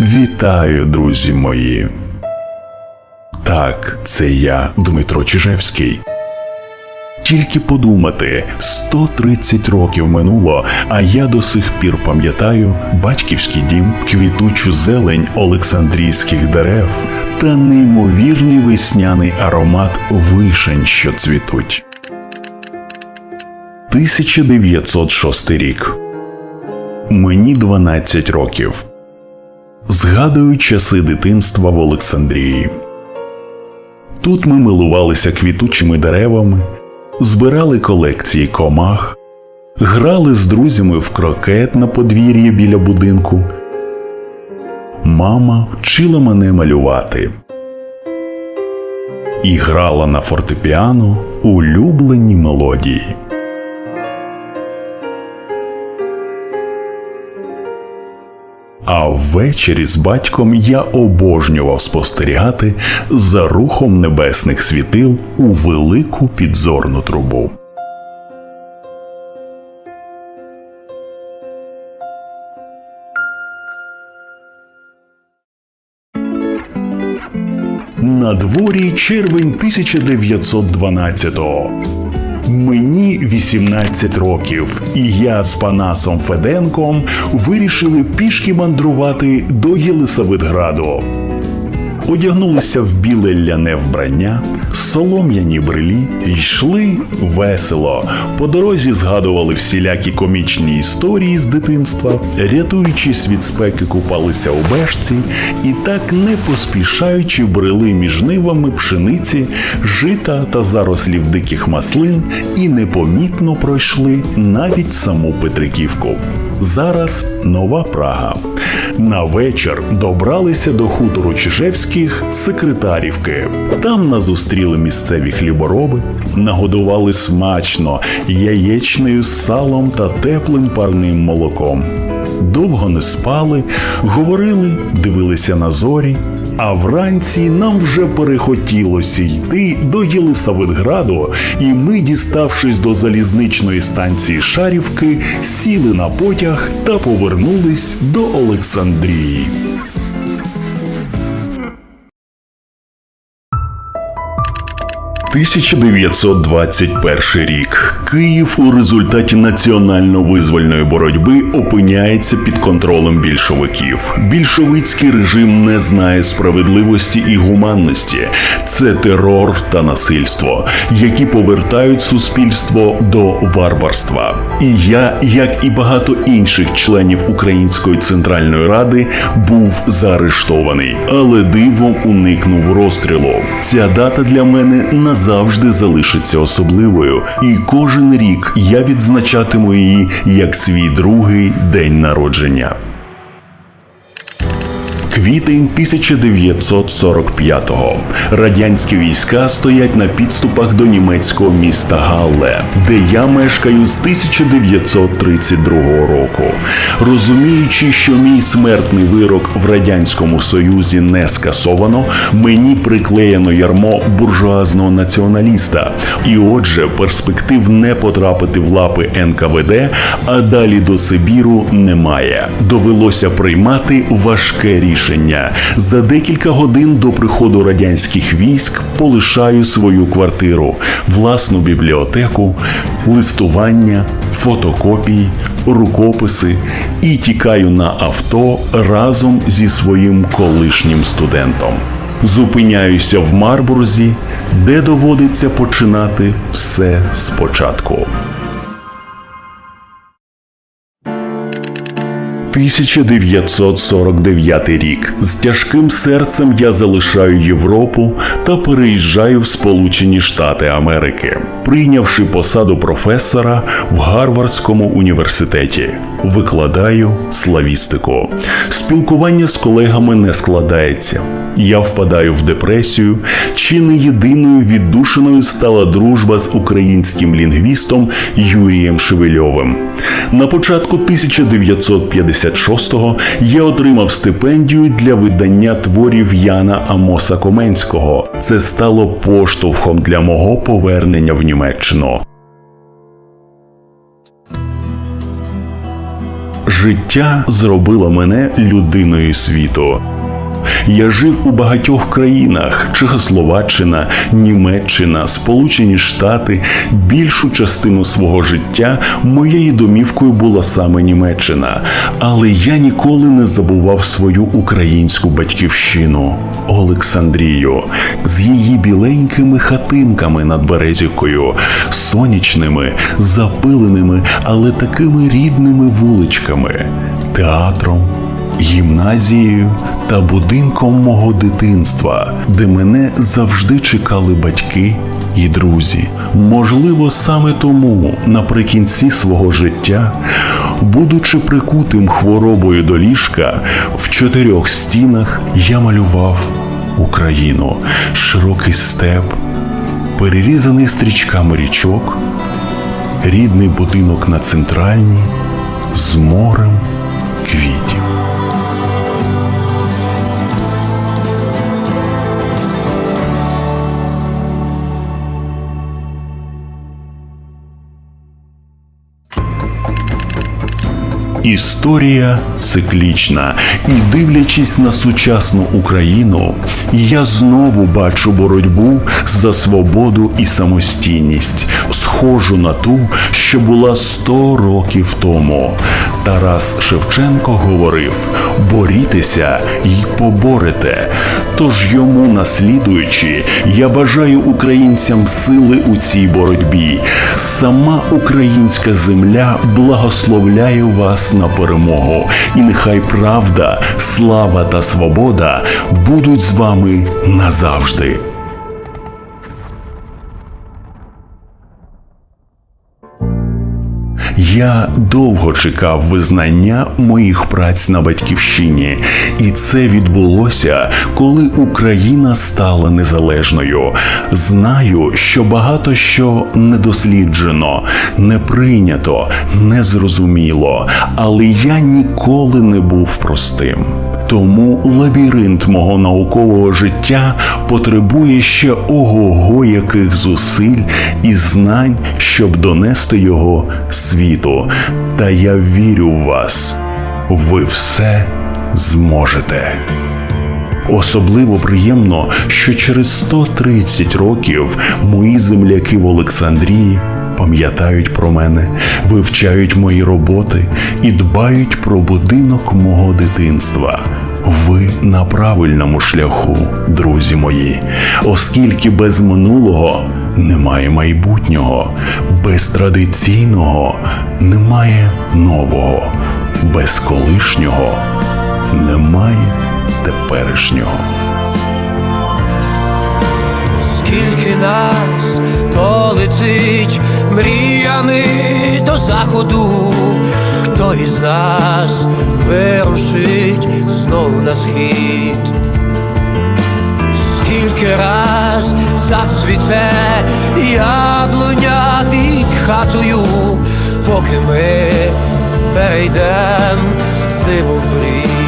Вітаю, друзі мої. Так, це я, Дмитро Чижевський. Тільки подумати, 130 років минуло, а я до сих пір пам'ятаю батьківський дім, квітучу зелень Олександрійських дерев та неймовірний весняний аромат вишень, що цвітуть. 1906 рік. Мені 12 років. Згадую часи дитинства в Олександрії. Тут ми милувалися квітучими деревами, збирали колекції комах, грали з друзями в крокет на подвір'ї біля будинку. Мама вчила мене малювати і грала на фортепіано улюблені мелодії. А ввечері з батьком я обожнював спостерігати за рухом небесних світил у велику підзорну трубу. На дворі червень 1912-го. Мені 18 років, і я з Панасом Феденком вирішили пішки мандрувати до Єлисаветграду. Одягнулися в біле ляне вбрання, солом'яні брилі, йшли весело. По дорозі згадували всілякі комічні історії з дитинства, рятуючись від спеки, купалися у бешці і так не поспішаючи брели між нивами пшениці, жита та зарослів диких маслин і непомітно пройшли навіть саму Петриківку. Зараз нова Прага. На вечір добралися до хутору Чижевських секретарівки. Там нас зустріли місцеві хлібороби, нагодували смачно яєчнею салом та теплим парним молоком. Довго не спали, говорили, дивилися на зорі. А вранці нам вже перехотілося йти до Єлисаветграду, і ми, діставшись до залізничної станції Шарівки, сіли на потяг та повернулись до Олександрії. – 1921 рік. Київ у результаті національно-визвольної боротьби опиняється під контролем більшовиків. Більшовицький режим не знає справедливості і гуманності. Це терор та насильство, які повертають суспільство до варварства. І я, як і багато інших членів Української центральної ради, був заарештований, але дивом уникнув розстрілу. Ця дата для мене назавжди залишиться особливою, і кожен рік я відзначатиму її як свій другий день народження. Квітень 1945-го. Радянські війська стоять на підступах до німецького міста Галле, де я мешкаю з 1932 року. Розуміючи, що мій смертний вирок в радянському союзі не скасовано, мені приклеєно ярмо буржуазного націоналіста. І отже, перспектив не потрапити в лапи НКВД, а далі до Сибіру немає. Довелося приймати важке рішення. За декілька годин до приходу радянських військ полишаю свою квартиру, власну бібліотеку, листування, фотокопії, рукописи і тікаю на авто разом зі своїм колишнім студентом. Зупиняюся в Марбурзі, де доводиться починати все спочатку. 1949 рік. З тяжким серцем я залишаю Європу та переїжджаю в Сполучені Штати Америки, прийнявши посаду професора в Гарвардському університеті. Викладаю славістику. Спілкування з колегами не складається. Я впадаю в депресію. Чи не єдиною віддушиною стала дружба з українським лінгвістом Юрієм Шевельовим? На початку 1956-го я отримав стипендію для видання творів Яна Амоса Коменського. Це стало поштовхом для мого повернення в Німеччину. Життя зробило мене людиною світу. Я жив у багатьох країнах: Чехословаччина, Німеччина, Сполучені Штати. Більшу частину свого життя моєю домівкою була саме Німеччина. Але я ніколи не забував свою українську батьківщину Олександрію з її біленькими хатинками над Березівкою, сонячними, запиленими, але такими рідними вуличками, театром гімназією та будинком мого дитинства, де мене завжди чекали батьки і друзі. Можливо, саме тому наприкінці свого життя, будучи прикутим хворобою до ліжка, в чотирьох стінах я малював Україну, широкий степ, перерізаний стрічками річок, рідний будинок на центральній з морем квітів. Історія циклічна, і дивлячись на сучасну Україну, я знову бачу боротьбу за свободу і самостійність, схожу на ту, що була 100 років тому. Тарас Шевченко говорив: борітеся й поборете. Тож йому наслідуючи, я бажаю українцям сили у цій боротьбі. Сама українська земля благословляє вас на перемогу, і нехай правда, слава та свобода будуть з вами назавжди. Я довго чекав визнання моїх праць на батьківщині, і це відбулося, коли Україна стала незалежною. Знаю, що багато що не досліджено, не прийнято, не зрозуміло, але я ніколи не був простим. Тому лабіринт мого наукового життя потребує ще ого-го яких зусиль і знань, щоб донести його світу. Та я вірю в вас. Ви все зможете. Особливо приємно, що через 130 років мої земляки в Олександрії пам'ятають про мене, вивчають мої роботи і дбають про будинок мого дитинства. Ви на правильному шляху, друзі мої, оскільки без минулого немає майбутнього, без традиційного немає нового, без колишнього немає теперішнього. Скільки нас полетить мріями до заходу, із нас вирушить знов на схід, скільки раз зацвіте яблуня під хатою, поки ми перейдем зиму в брід.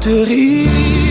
batterie